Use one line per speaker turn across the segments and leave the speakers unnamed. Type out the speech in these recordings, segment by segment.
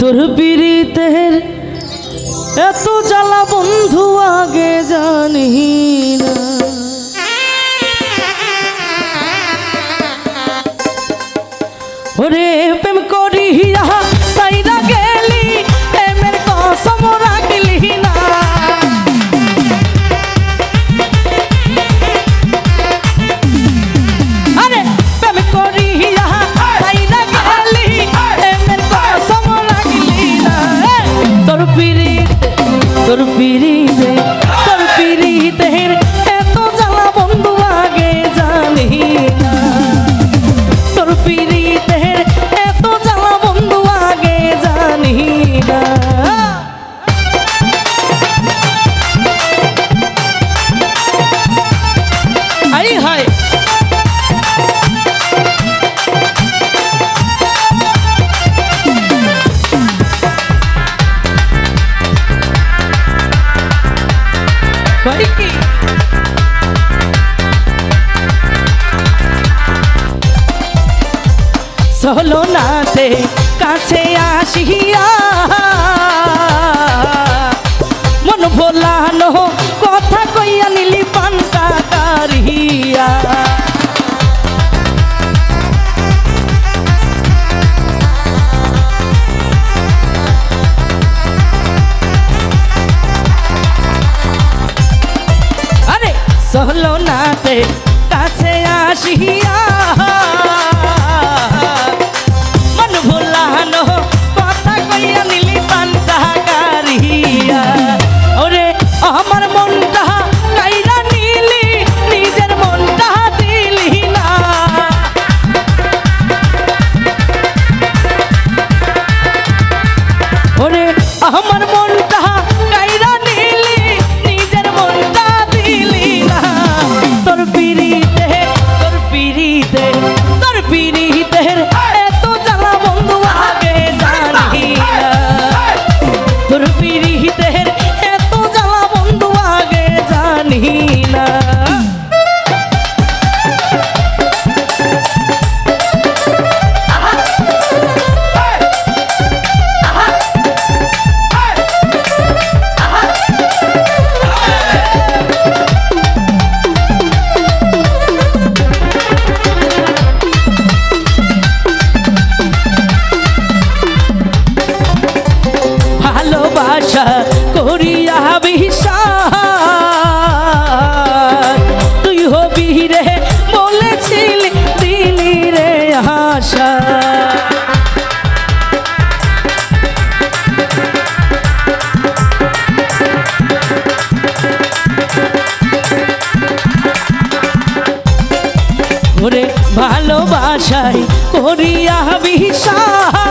তোর পিড়ি সলনাতে কাছে আসিয়া মন ভোলানো কথা কইয়া নিলি পান কাটারিয়া। আরে সহলনাতে কাছে আসিয়া ভালোবাসায় করিয়া বিশ্বাস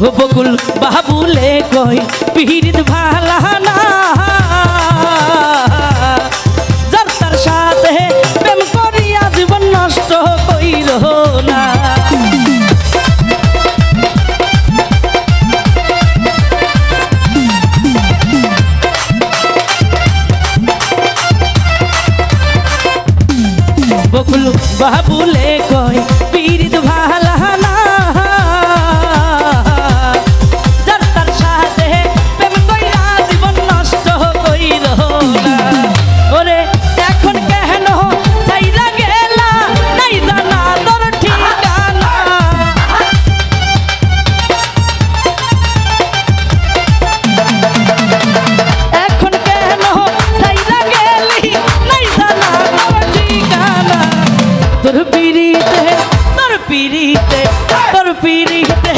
বকুল বাবুলে কই পীড়িত ভালা না। পিড়িতে তোর পিড়িতে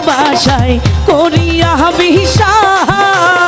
ভালোবাসায় করিয়া বিশ্বাস